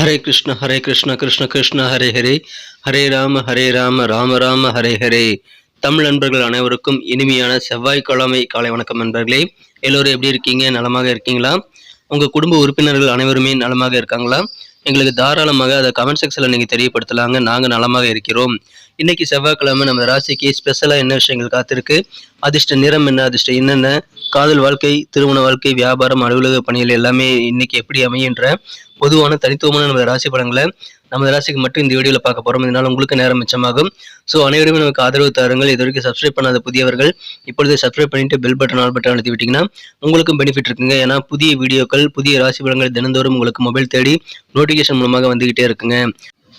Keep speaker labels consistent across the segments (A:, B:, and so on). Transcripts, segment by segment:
A: ஹரே கிருஷ்ண ஹரே கிருஷ்ண கிருஷ்ண கிருஷ்ண ஹரே ஹரே. ஹரே ராம ஹரே ராம ராம ராம ஹரே ஹரே. தமிழ் நண்பர்கள் அனைவருக்கும் இனிமையான செவ்வாய்க்கிழமை காலை வணக்கம் நண்பர்களே. எல்லோரும் எப்படி இருக்கீங்க? நலமாக இருக்கீங்களா? உங்கள் குடும்ப உறுப்பினர்கள் அனைவருமே நலமாக இருக்காங்களா? எங்களுக்கு தாராளமாக அதை கமெண்ட் செக்ஷனில் நீங்கள் தெரியப்படுத்தலாங்க. நாங்கள் நலமாக இருக்கிறோம். இன்னைக்கு செவ்வாய்க்கிழமை நம்ம ராசிக்கு ஸ்பெஷலாக என்ன விஷயங்கள் காத்திருக்கு? அதிர்ஷ்ட நிறம் என்ன அதிர்ஷ்டம் என்னென்ன? காதல் வாழ்க்கை திருமண வாழ்க்கை வியாபாரம் அலுவலக பணிகள் எல்லாமே இன்னைக்கு எப்படி அமையன்ற பொதுவான தனித்துவமான நம்ம ராசி படங்களை நம்ம ராசிக்கு மட்டும் இந்த வீடியோவில் பார்க்க போகிறோம் இதனால் உங்களுக்கு நேரம் மிச்சமாகும். ஸோ அனைவருமே நமக்கு ஆதரவு தாருங்கள். இது வரைக்கும் சப்ஸ்கிரைப் பண்ணாத புதியவர்கள் இப்பொழுது சப்ஸ்கிரைப் பண்ணிட்டு பெல் பட்டன் ஆல் பட்டன் அழுத்தி விட்டிங்கன்னா உங்களுக்கும் பெனிஃபிட் இருக்குங்க. ஏன்னா புதிய வீடியோக்கள் புதிய ராசி படங்கள் தினந்தோறும் உங்களுக்கு மொபைல் தேடி நோட்டிஃபிகேஷன் மூலமாக வந்துகிட்டே இருக்குங்க.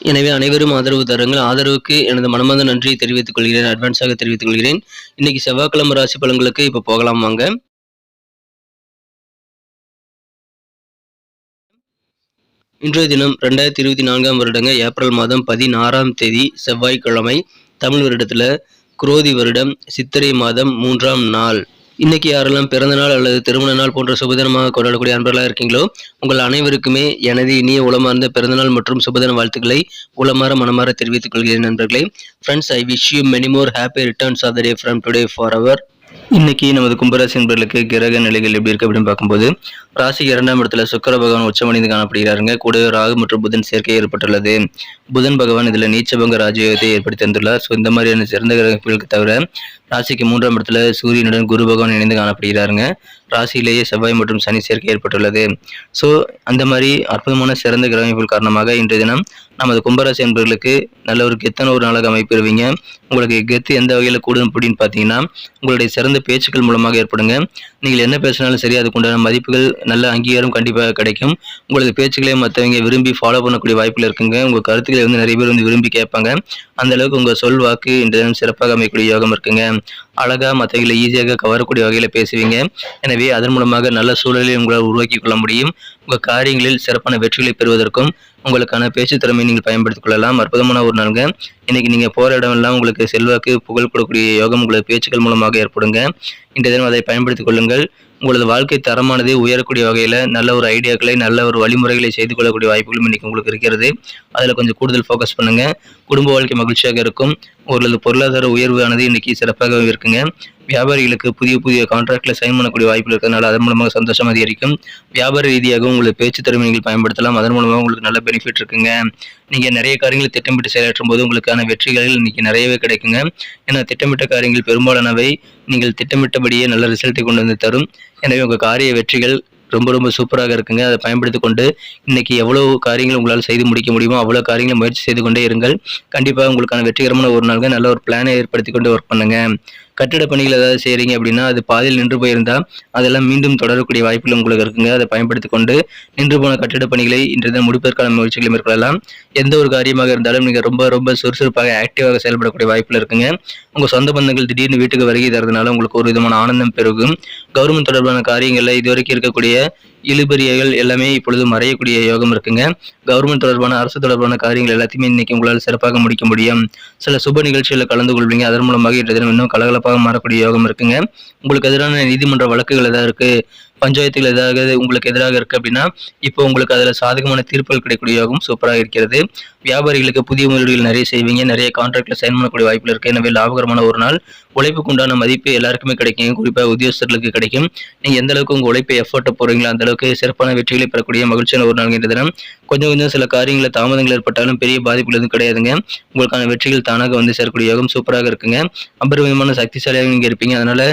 A: எனவே அனைவரும் ஆதரவு தருங்கள். ஆதரவுக்கு எனது மனமார்ந்த நன்றியை தெரிவித்துக் கொள்கிறேன். அட்வான்ஸாக தெரிவித்துக் கொள்கிறேன். இன்னைக்கு செவ்வாய்க்கிழமை ராசி பலன்களுக்கு இப்போ போகலாம் வாங்க. இன்றைய தினம் ரெண்டாயிரத்தி இருபத்தி நான்காம் வருடங்க ஏப்ரல் மாதம் பதினாறாம் தேதி செவ்வாய்க்கிழமை தமிழ் வருடத்தில் குரோதி வருடம் சித்திரை மாதம் மூன்றாம் நாள். இன்னைக்கு யாரெல்லாம் பிறந்த நாள் அல்லது திருமண நாள் போன்ற சுபதினமாக கொண்டாடக்கூடிய அன்பர்களாக இருக்கீங்களோ உங்கள் அனைவருக்குமே எனது இனிய உளமார்ந்த பிறந்தநாள் மற்றும் சுபதின வாழ்த்துக்களை உளமாற மனமாற தெரிவித்துக் கொள்கிறேன் நண்பர்களே. Friends I wish you many more happy returns of the day from today for our இன்னைக்கு நமது கும்பராசி நண்பர்களுக்கு கிரக நிலைகள் எப்படி இருக்கு அப்படின்னு பார்க்கும்போது ராசிக்கு இரண்டாம் இடத்துல சுக்கர பகவான் உச்சமணிந்து காணப்படுகிறாருங்க. கூடவே ராகு மற்றும் புதன் சேர்க்கை ஏற்பட்டுள்ளது. புதன் பகவான் இதுல நீச்சபங்க ராஜயோகத்தை ஏற்படுத்தி தந்துள்ளார். ஸோ இந்த மாதிரியான சிறந்த கிரகங்களுக்கு தவிர ராசிக்கு மூன்றாம் இடத்துல சூரியனுடன் குரு பகவான் இணைந்து காணப்படுகிறாருங்க. ராசியிலேயே செவ்வாய் மற்றும் சனி சேர்க்கை ஏற்பட்டுள்ளது. ஸோ அந்த மாதிரி அற்புதமான சிறந்த கிரகமைப்புகள் காரணமாக இன்றைய தினம் நமது கும்பராசி என்பவர்களுக்கு நல்ல ஒரு கெத்தன ஒரு நாளாக அமைப்பிடுவீங்க. உங்களுக்கு கெத்து எந்த வகையில் கூடும் அப்படின்னு பார்த்தீங்கன்னா உங்களுடைய சிறந்த பேச்சுக்கள் மூலமாக ஏற்படுங்க. நீங்கள் என்ன பேசினாலும் சரி அதுக்குண்டான மதிப்புகள் நல்ல அங்கீகாரம் கண்டிப்பாக கிடைக்கும். உங்களது பேச்சுக்களை மற்றவங்க விரும்பி ஃபாலோ பண்ணக்கூடிய வாய்ப்பில் இருக்குங்க. உங்கள் கருத்துக்களை வந்து நிறைய பேர் வந்து விரும்பி கேட்பாங்க. அந்த அளவுக்கு உங்கள் சொல் வாக்கு இன்றைய தினம் சிறப்பாக அமைக்கக்கூடிய யோகம் இருக்குங்க. அழகாக மற்றவங்களை ஈஸியாக கவரக்கூடிய வகையில் பேசுவீங்க. எனவே அதன் மூலமாக நல்ல சூழலை உங்களால் உருவாக்கி கொள்ள முடியும். உங்கள் காரியங்களில் சிறப்பான வெற்றிகளை பெறுவதற்கும் உங்களுக்கான பேச்சு திறமையை நீங்கள் பயன்படுத்திக் கொள்ளலாம். அற்புதமான ஒரு நாளுங்க. இன்னைக்கு நீங்கள் போகிற இடமெல்லாம் உங்களுக்கு செல்வாக்கு புகழ் கொடுக்கக்கூடிய யோகம் உங்களது பேச்சுக்கள் மூலமாக ஏற்படுங்க. இந்த தினம் அதை பயன்படுத்திக் கொள்ளுங்கள். உங்களது வாழ்க்கை தரமானது உயரக்கூடிய வகையில் நல்ல ஒரு ஐடியாக்களை நல்ல ஒரு வழிமுறைகளை செய்து கொள்ளக்கூடிய வாய்ப்புகளும் இன்றைக்கி உங்களுக்கு இருக்கிறது. அதில் கொஞ்சம் கூடுதல் ஃபோக்கஸ் பண்ணுங்கள் குடும்ப வாழ்க்கை மகிழ்ச்சியாக இருக்கும். அவர்களது பொருளாதார உயர்வானது இன்னைக்கு சிறப்பாக இருக்குங்க. வியாபாரிகளுக்கு புதிய புதிய கான்ட்ராக்டில் சைன் பண்ணக்கூடிய வாய்ப்பு இருக்கிறதுனால அதன் மூலமாக சந்தோஷம் அதிகரிக்கும். வியாபார ரீதியாக உங்களுக்கு பேச்சு திறமை நீங்கள் பயன்படுத்தலாம். அதன் மூலமாக உங்களுக்கு நல்ல பெனிஃபிட் இருக்குங்க. நீங்கள் நிறைய காரியங்களை திட்டமிட்டு செயலாற்றும் போது உங்களுக்கான வெற்றிகள் இன்னைக்கு நிறையவே கிடைக்குங்க. ஏன்னா திட்டமிட்ட காரியங்கள் பெரும்பாலானவை நீங்கள் திட்டமிட்டபடியே நல்ல ரிசல்ட்டை கொண்டு வந்து தரும். எனவே உங்கள் காரிய வெற்றிகள் ரொம்ப ரொம்ப சூப்பராக இருக்குங்க. அதை பயன்படுத்தி கொண்டு இன்னைக்கு எவ்வளோ காரியங்கள் உங்களால் செய்து முடிக்க முடியுமோ அவ்வளோ காரியங்களை முயற்சி செய்து கொண்டே இருங்கள். கண்டிப்பாக உங்களுக்கான வெற்றிகரமான ஒரு நாளுங்க. நல்ல ஒரு பிளானை ஏற்படுத்தி கொண்டு ஒர்க் பண்ணுங்கள் கட்டிட பணிகள் ஏதாவது செய்கிறீங்க அப்படின்னா அது பாதியில் நின்று போயிருந்தால் அதெல்லாம் மீண்டும் தொடரக்கூடிய வாய்ப்புகள் உங்களுக்கு இருக்குங்க. அதை பயன்படுத்தி கொண்டு நின்று போன கட்டிட பணிகளை இன்றைய தினம் முடிப்பதற்கான முயற்சிகளை மேற்கொள்ளலாம். எந்த ஒரு காரியமாக இருந்தாலும் நீங்கள் ரொம்ப ரொம்ப சுறுசுறுப்பாக ஆக்டிவாக செயல்படக்கூடிய வாய்ப்புகள் இருக்குங்க. உங்கள் சொந்த பந்தங்கள் திடீர்னு வீட்டுக்கு வருகை தரதுனால உங்களுக்கு ஒரு விதமான ஆனந்தம் பெருகும். கவர்மெண்ட் தொடர்பான காரியங்களில் இதுவரைக்கும் இருக்கக்கூடிய இழுபறியைகள் எல்லாமே இப்பொழுது மறையக்கூடிய யோகம் இருக்குங்க. கவர்மெண்ட் தொடர்பான அரசு தொடர்பான காரியங்கள் எல்லாத்தையுமே இன்னைக்கு உங்களால் சிறப்பாக முடிக்க முடியும். சில சுப நிகழ்ச்சிகளில் கலந்து கொள்வீங்க. அதன் மூலமாக இன்றைய தினம் இன்னும் சிறப்பாக மாறக்கூடிய யோகம் இருக்குங்க. உங்களுக்கு எதிரான நீதிமன்ற வழக்குகள் ஏதாவது இருக்கு? பஞ்சாயத்துகள் ஏதாவது உங்களுக்கு எதிராக இருக்கு அப்படின்னா இப்போ உங்களுக்கு அதில் சாதகமான தீர்ப்புகள் கிடைக்கக்கூடிய யோகம் சூப்பராக இருக்கிறது. வியாபாரிகளுக்கு புதிய முதலீடுகள் நிறைய செய்வீங்க நிறைய கான்ட்ராக்டில் சைன் பண்ணக்கூடிய வாய்ப்புகள் இருக்குது எனவே லாபகரமான ஒரு நாள் உழைப்புக்கு உண்டான மதிப்பு எல்லாருக்குமே கிடைக்கும். குறிப்பாக உத்தியோகஸ்தர்களுக்கு கிடைக்கும். நீங்கள் எந்த அளவுக்கு உங்க உழைப்பை எஃபர்ட்டை போகிறீங்களோ அந்த அளவுக்கு சிறப்பான வெற்றிகளை பெறக்கூடிய மகிழ்ச்சியான ஒரு நாள் தினம். கொஞ்சம் கொஞ்சம் சில காரியங்களில் தாமதங்கள் ஏற்பட்டாலும் பெரிய பாதிப்புகள் எதுவும் கிடையாதுங்க. உங்களுக்கான வெற்றிகள் தானாக வந்து சேரக்கூடிய யோகம் சூப்பராக இருக்குங்க. அபரிமிதமான சக்திசாலியாக நீங்கள் இருப்பீங்க. அதனால்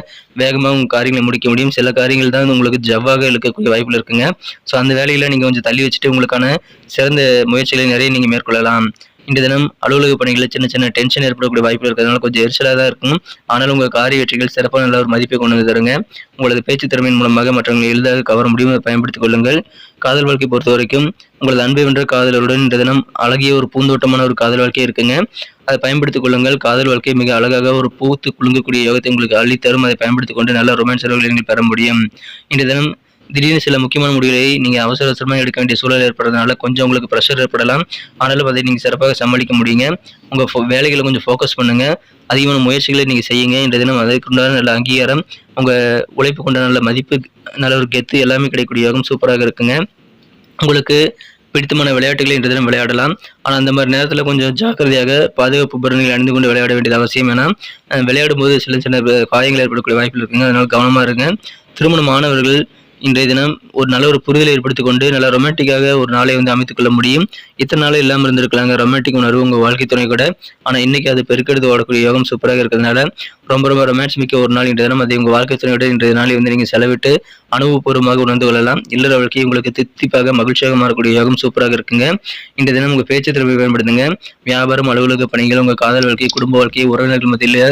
A: வேகமாக உங்கள் காரியங்களை முடிக்க முடியும். சில காரியங்கள் தான் உங்களுக்கு ஜவ்வாக இழுக்கக்கூடிய வாய்ப்பில் இருக்குங்க. ஸோ அந்த வேலையில் நீங்கள் கொஞ்சம் தள்ளி வச்சுட்டு உங்களுக்கான சிறந்த முயற்சிகளை நிறைய நீங்கள் மேற்கொள்ளலாம். இன்றைய தினம் அலுவலக பணிகளில் சின்ன சின்ன டென்ஷன் ஏற்படக்கூடிய வாய்ப்புகள் இருக்கிறதுனால கொஞ்சம் எரிச்சலாக தான் இருக்கும். ஆனால் உங்கள் காரிய வெற்றிகள் சிறப்பான நல்ல ஒரு மதிப்பை கொண்டு வந்து தருங்க. உங்களது பேச்சு திறமையின் மூலமாக மற்றவங்களை எளிதாக கவர முடியும் அதை பயன்படுத்திக் கொள்ளுங்கள். காதல் வாழ்க்கை பொறுத்த வரைக்கும் உங்களது அன்பை வென்ற காதலருடன் இந்த தினம் அழகிய ஒரு பூந்தோட்டமான ஒரு காதல் வாழ்க்கை இருக்குங்க. அதை பயன்படுத்திக் கொள்ளுங்கள். காதல் வாழ்க்கை மிக அழகாக ஒரு பூத்து குலுங்கக்கூடிய யோகத்தை உங்களுக்கு அள்ளித்தரும். அதை பயன்படுத்திக் கொண்டு நல்ல ரொமான்ஸ் நீங்கள் பெற முடியும். இன்றைய தினம் திடீர்னு சில முக்கியமான முடிவுகளை நீங்கள் அவசர அவசரமாக எடுக்க வேண்டிய சூழல் ஏற்படுறதுனால கொஞ்சம் உங்களுக்கு ப்ரெஷர் ஏற்படலாம். ஆனாலும் அதை நீங்கள் சிறப்பாக சமாளிக்க முடியுங்க. உங்கள் வேலைகளை கொஞ்சம் ஃபோக்கஸ் பண்ணுங்கள் அதிகமான முயற்சிகளை நீங்கள் செய்யுங்க. இன்றைய தினம் அதற்குண்டான நல்ல அங்கீகாரம் உங்கள் உழைப்பு கொண்ட நல்ல மதிப்பு நல்ல ஒரு கெத்து எல்லாமே கிடைக்கக்கூடிய யோகம் சூப்பராக இருக்குங்க. உங்களுக்கு பிடித்தமான விளையாட்டுகளை இன்றைய தினம் விளையாடலாம். ஆனால் அந்த மாதிரி நேரத்தில் கொஞ்சம் ஜாக்கிரதையாக பாதுகாப்பு பருவங்களை அணிந்து கொண்டு விளையாட வேண்டியது அவசியம். ஏன்னா விளையாடும் போது சில சின்ன காயங்கள் ஏற்படக்கூடிய வாய்ப்புகள் இருக்குங்க. அதனால் கவனமாக இருங்க. திருமண மாணவர்கள் இன்றைய தினம் ஒரு நல்ல ஒரு புரிதலை ஏற்படுத்திக் கொண்டு நல்லா ரொமான்டிக்காக ஒரு நாளை வந்து அமைத்துக் கொள்ள முடியும். இத்தனை நாளே இல்லாமல் இருந்திருக்கலாங்க. ரொமான்டிக் உணர்வு உங்கள் வாழ்க்கை துணை கூட. ஆனால் இன்னைக்கு அது பெருக்கெடுத்து ஓடக்கூடிய யோகம் சூப்பராக இருக்கிறதுனால ரொம்ப ரொம்ப ரொமான்ஸ் மிக்க ஒரு நாள் இன்றைய தினம். அதை உங்கள் வாழ்க்கை துணையோட இன்றைய நாளை வந்து நீங்கள் செலவிட்டு அனுபவபூர்வமாக உணர்ந்து கொள்ளலாம். இல்லற வாழ்க்கை உங்களுக்கு தித்திப்பாக மகிழ்ச்சியாக மாறக்கூடிய யோகம் சூப்பராக இருக்குங்க. இன்றைய தினம் உங்கள் பேச்சு திறமை பயன்படுத்துங்க. வியாபாரம் அலுவலக பணிகள் உங்கள் காதல் வாழ்க்கை குடும்ப வாழ்க்கை உறவினர்கள் மத்தியில்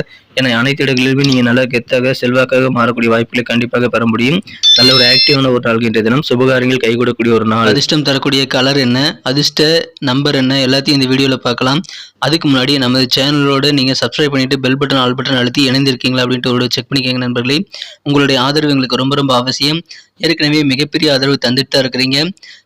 A: என அனைத்து இடங்களிலுமே நீங்கள் நல்லா கெத்தாக செல்வாக்காக மாறக்கூடிய வாய்ப்புகளை கண்டிப்பாக பெற முடியும். நல்ல ஒரு ஆக்டிவான ஒரு நாள் இன்றைய தினம். சுபகாரியங்கள் கைகூடக்கூடிய ஒரு நாள். அதிர்ஷ்டம் தரக்கூடிய கலர் என்ன? அதிர்ஷ்ட நம்பர் என்ன? எல்லாத்தையும் இந்த வீடியோவில் பார்க்கலாம். அதுக்கு முன்னாடி நமது சேனலோட நீங்கள் சப்ஸ்கிரைப் பண்ணிட்டு பெல் பட்டன் ஆல் பட்டன் அழுத்தி இணைந்திருக்கீங்களா அப்படின்ட்டு ஒரு செக் பண்ணிக்கோங்க நண்பர்களே. உங்களுடைய ஆதரவு எங்களுக்கு ரொம்ப ரொம்ப அவசியம். ஏற்கனவே மிகப்பெரிய ஆதரவு தந்துட்டு தான் இருக்கிறீங்க.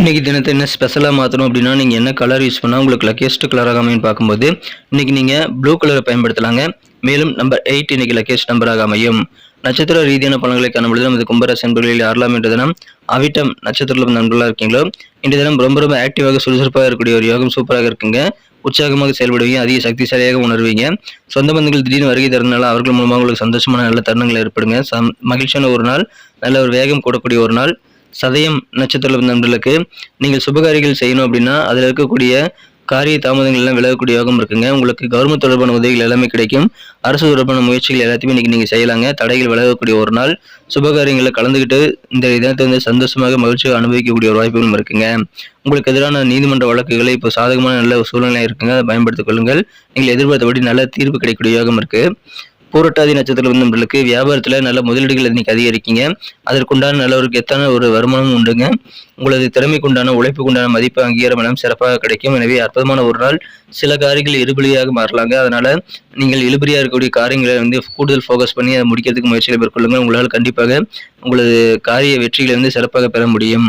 A: இன்றைக்கி தினத்தை என்ன ஸ்பெஷலாக மாற்றணும் அப்படின்னா நீங்கள் என்ன கலர் யூஸ் பண்ணால் உங்களுக்கு லக்கேஸ்ட் கலராக அமையும் பார்க்கும்போது இன்றைக்கி நீங்கள் ப்ளூ கலரை பயன்படுத்தலாங்க. மேலும் நம்பர் எயிட் இன்றைக்கி லக்கேஸ்ட் நம்பராக அமையும். நட்சத்திர ரீதியான பலன்களை காணும்பொழுது நமது கும்பராசி நண்பர்களில் யாரெல்லாம் இன்று தினம் அவிட்டம் நட்சத்திரத்தில் நண்பர்களாக இருக்கீங்களோ இன்றைய தினம் ரொம்ப ரொம்ப ஆக்டிவாக சுறுசுறுப்பாக இருக்கக்கூடிய ஒரு யோகம் சூப்பராக இருக்குங்க. உற்சாகமாக செயல்படுவீங்க அதிக சக்திசாலியாக உணர்வீங்க. சொந்த பந்தங்கள் திடீர்னு வருகை தரனால அவர்கள் மூலமாக உங்களுக்கு சந்தோஷமான நல்ல தருணங்கள் ஏற்படுங்க. சம் மகிழ்ச்சியான ஒரு நாள் நல்ல ஒரு வேகம் கூடக்கூடிய ஒரு நாள். சதயம் நட்சத்திர நண்பர்களுக்கு நீங்கள் சுபகாரிகள் செய்யணும் அப்படின்னா அதில் இருக்கக்கூடிய காரிய தாமதங்கள் எல்லாம் விலகக்கூடிய யோகம் இருக்குங்க. உங்களுக்கு கவர்மெண்ட் தொடர்பான உதவிகள் எல்லாமே கிடைக்கும். அரசு தொடர்பான முயற்சிகள் எல்லாத்தையுமே இன்னைக்கு நீங்கள் செய்யலாங்க. தடைகள் விலகக்கூடிய ஒரு நாள். சுபகாரியங்களில் கலந்துக்கிட்டு இந்த தினத்தை வந்து சந்தோஷமாக மகிழ்ச்சியாக அனுபவிக்கக்கூடிய ஒரு வாய்ப்புகளும் இருக்குங்க. உங்களுக்கு எதிரான நீதிமன்ற வழக்குகளை இப்போ சாதகமான நல்ல சூழ்நிலை இருக்குங்க. அதை பயன்படுத்திக் கொள்ளுங்கள். நீங்கள் எதிர்பார்த்தபடி நல்ல தீர்ப்பு கிடைக்கக்கூடிய யோகம் இருக்குது பூரட்டாதி நட்சத்திரம் நண்பர்களுக்கு வியாபாரத்தில் நல்ல முதலீடுகள் இன்னைக்கு அதிகரிக்கீங்க. அதற்குண்டான நல்ல ஒரு கெத்தான ஒரு வருமானமும் உண்டுங்க. உங்களது திறமைக்குண்டான உழைப்புக்குண்டான மதிப்பு அங்கீகாரம் எல்லாம் சிறப்பாக கிடைக்கும். எனவே அற்புதமான ஒரு நாள். சில காரியங்கள் இருபலியாக மாறலாங்க. அதனால நீங்கள் இழுபறியாக இருக்கக்கூடிய காரியங்களை வந்து கூடுதல் ஃபோக்கஸ் பண்ணி அதை முடிக்கிறதுக்கு முயற்சிகளை மேற்கொள்ளுங்கள். உங்களால் கண்டிப்பாக உங்களது காரிய வெற்றிகளை வந்து சிறப்பாக பெற முடியும்.